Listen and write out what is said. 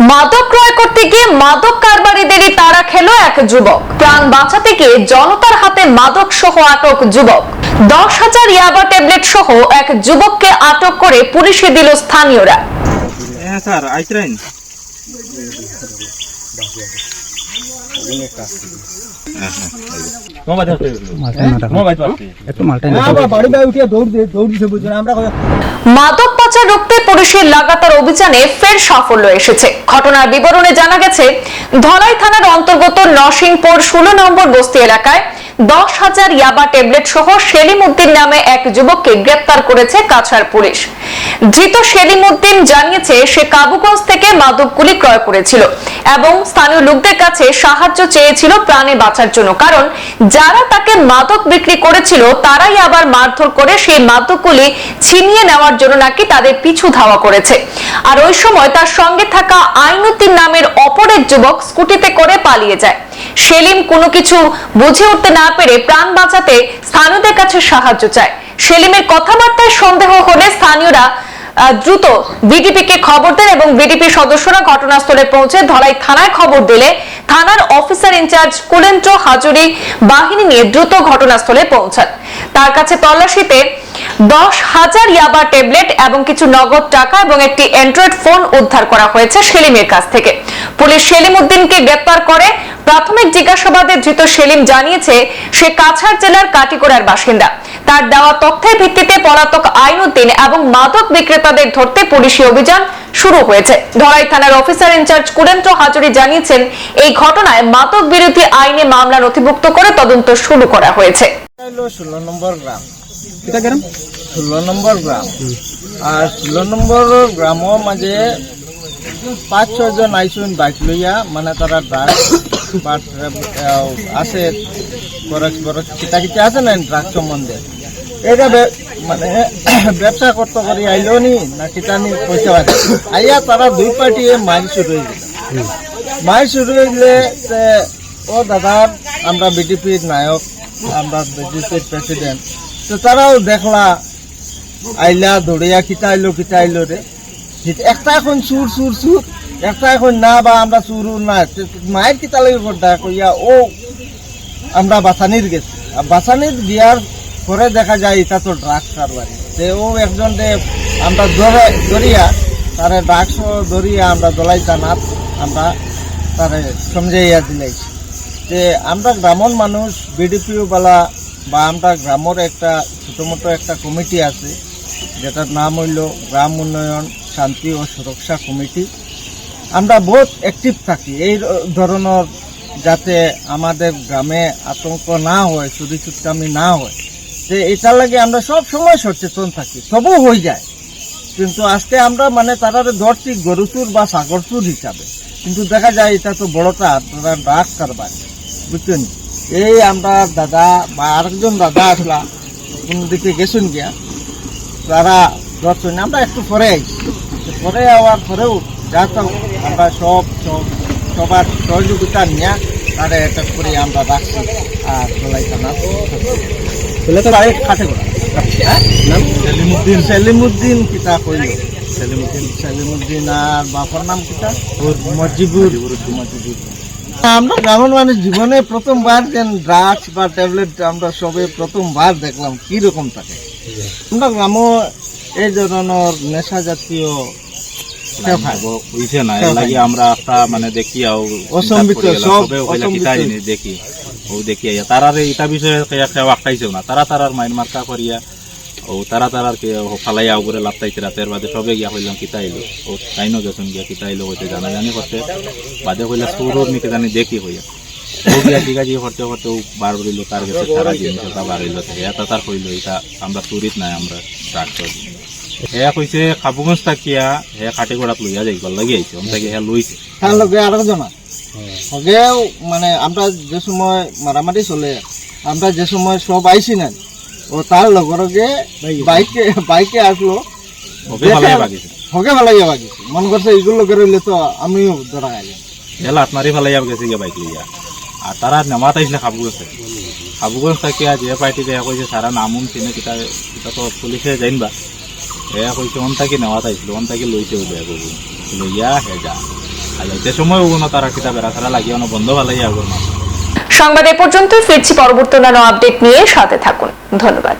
মাদক ক্রয় করতে গিয়ে মাদক কারবারিদেরই তারা খেলো এক যুবক। প্রাণ বাঁচাতে গিয়ে জনতার হাতে মাদক সহ আটক যুবক। দশ হাজার ইয়াবা ট্যাবলেট সহ এক যুবককে আটক করে পুলিশে দিল স্থানীয়রা। হ্যাঁ স্যার আইসরাইন একটু মালটাই বাড়ি বাড়ি উঠিয়ে দৌড় দিয়ে দৌড় দিতে বুঝছ না আমরা মাদক পাচার রুখতে পুলিশের লাগাতার অভিযানে ফের সাফল্য এসেছে। ঘটনার বিবরণে জানা গেছে, ধলাই থানার অন্তর্গত নরসিংপুর ষোলো নম্বর বস্তি এলাকায় দশ হাজার ইয়াবা ট্যাবলেট সহ সেলিম উদ্দিন নামে এক যুবককে গ্রেপ্তার করেছে কাছাড় পুলিশ। ধৃত সেলিম উদ্দিন জানিয়েছে, সে কাবুগঞ্জ থেকে মাদকগুলি ক্রয় করেছিল এবং স্থানীয় লোকদের কাছে সাহায্য চেয়েছিল প্রাণে বাঁচার জন্য। কারণ যারা তাকে মাদক বিক্রি করেছিল, তারাই আবার মারধর করে সেই মাদকগুলি ছিনিয়ে নেওয়ার জন্য নাকি তাদের পিছু ধাওয়া করেছে। আর ওই সময় তার সঙ্গে থাকা আইনুদ্দিন নামের অপর এক যুবক স্কুটিতে করে পালিয়ে যায়। সেলিম কোনো কিছু বুঝে উঠতে না পেরে প্রাণ বাঁচাতে স্থানীয়দের কাছে সাহায্য চায়। সেলিমের কথাবার্তায় সন্দেহ হলে স্থানীয়রা দ্রুত বিডিপি কে খবর দেন এবং বিডিপি সদস্যরা ঘটনাস্থলে পৌঁছে ধলাই থানায় খবর দিলে থানার অফিসার ইনচার্জ কুলেন্দ্র হাজুরি বাহিনী নিয়ে দ্রুত ঘটনাস্থলে পৌঁছান। তার কাছে তল্লাশিতে দশ হাজার ইয়াবা ট্যাবলেট এবং কিছু নগদ টাকা এবং একটি অ্যান্ড্রয়েড ফোন উদ্ধার করা হয়েছে সেলিমের কাছ থেকে। পুলিশ সেলিম উদ্দিনকে গ্রেপ্তার করে। প্রাথমিক জিজ্ঞাসাবাদে ধৃত সেলিম জানিয়েছে, সে কাছাড় জেলার কাটিকোড়ার বাসিন্দা। তার দেওয়া তথ্যের ভিত্তিতে পলাতক আইনুদ্দিন এবং মাদক বিক্রেতাদের ধরতে পুলিশি অভিযান শুরু হয়েছে। ধরাই থানার অফিসার ইনচার্জ কুরেন্দ্র হাজুরি জানিয়েছেন এই ঘটনায় মাদক বিরোধী আইনে মামলা নথিভুক্ত করে তদন্ত শুরু করা হয়েছে। ষোলো নম্বর গ্রাম। এটা ষোলো নম্বর গ্রাম। আর ষোলো নম্বর গ্রামের মাঝে পাঁচ ছজন আইসুন বাইক লইয়া মানে তারা ড্রাগস আছে বরফ বরফ কিতা কিতা আছে না ড্রাগস সম্বন্ধে? এটা মানে ব্যবসা করতে করি আইলো নি না কিতা নি পয়সা আছে আইয়া তারা দুই পার্টি মাইল শুরু হয়ে গেল। মাইল শুরু হইলে তে, ও দাদার আমরা বিজেপির নায়ক আমরা বিজেপির প্রেসিডেন্ট তো তারাও দেখলা আইলা দৌড়িয়া কিতা আইলো রে। একটা এখন সুর সুর সুর একটা এখন না বা আমরা সুর না। মায়ের কিতা লাগে করতা কইয়া ও আমরা বাসানির গেছি। বাসানির গিয়ার পরে দেখা যায় এটা তো ড্রাগস কারবারি। যে ও একজন আমরা ধরে, ধরিয়া, তারে ড্রাগস ধরিয়া আমরা দলাইতা না আমরা তারে সমঝাইয়া দিলাইছি যে আমরা গ্রামের মানুষ বিডিপিও বালা, বা আমরা গ্রামের একটা ছোটো মোটো একটা কমিটি আছে, যেটার নাম হইল গ্রাম উন্নয়ন, শান্তি ও সুরক্ষা কমিটি। আমরা বহুত অ্যাক্টিভ থাকি, এই ধরনের যাতে আমাদের গ্রামে আতঙ্ক না হয় চুরি চুটকামি না হয়। যে এটার লাগে আমরা সব সময় সচেতন থাকি তবু হয়ে যায়। কিন্তু আজকে আমরা মানে তারা ধরছি গরুচুর বা সাগরচুর হিসাবে। কিন্তু দেখা যায় এটা তো বড়টা তারা ডাক কারবার বুঝছেন? এই আমরা দাদা বা আরেকজন দাদা আসলা কোন দিকে গেছুন গিয়া, তারা ধরছেন, আমরা একটু পরে আইছি। পরে আওয়ার পরেও যা তো আমরা সব সব সবার সহযোগিতা নিয়ে তারা এটা করে আমরা রাখছি আর চলাই থানা বলে তো করা হ্যাঁ? সেলিমুদ্দিন। সেলিমুদ্দিন কিতা কইল? সেলিমুদ্দিন। সেলিমুদ্দিন আর বাবার নাম কিতা? মজিবুর। মজিবুর। আমরা গ্রামের মানে জীবনে প্রথমবার যেন ড্রাগস বা ট্যাবলেট আমরা সবে প্রথমবার দেখলাম কি রকম থাকে আমরা গ্রাম এই ধরনের নেশা জাতীয় আমরা একটা মানে দেখি আও অসম্বিত, সব দেখি। ও দেখি আইয়া তারারে ইটা বিষয়ে কেয়া কেউ আটকাইছেও না। তারা তারার মাইন মার্কা করিয়া ও তারা তারার কে ফালাইয়া উপরে লাপতাইতে রাতের বাদে সবে গিয়া হইলাম কিতা আইলো ও তাইনো গেছেন গিয়া, কিতা আইলো হইতে জানা, জানি করতে বাদে হইলে সুরোর নিকে জানি দেখি হইয়া ও গিয়া ঠিক আছে জিনিস তা তার হেয়া লইয়া যাইবার লাগি আইছে। লইছে তার লগে আরেকজন হগেও মানে আমরা যে সময় মারামারি চলে আমরা যে সময় সব আইছি না ও তার লগর লগে বাইকে। বাইকে আসলো। হগে গিয়ে বাগিছে মন করছে এগুলো লগে রইলে তো আমিও ধরা গেলাম আত্মারি ভালো যাব গেছে গিয়া বাইক লইয়া আর তারা নামাত আইছিলে কাবুগঞ্জ থেকে কাবুগঞ্জ তাকিয়া যে পার্টি দেয়া কইছে সারা নামুন চিনে কিতা কিতা তো পুলিশে জাইনবা হে কইছে অন তাকি নেওয়াত আইছিল অন তাকি লইছে বেয়া করব লইয়া হে যা। সময় সংবাদ এ পর্যন্ত ফিরছি পরবর্তী অন্যান্য আপডেট নিয়ে সাথে থাকুন। ধন্যবাদ।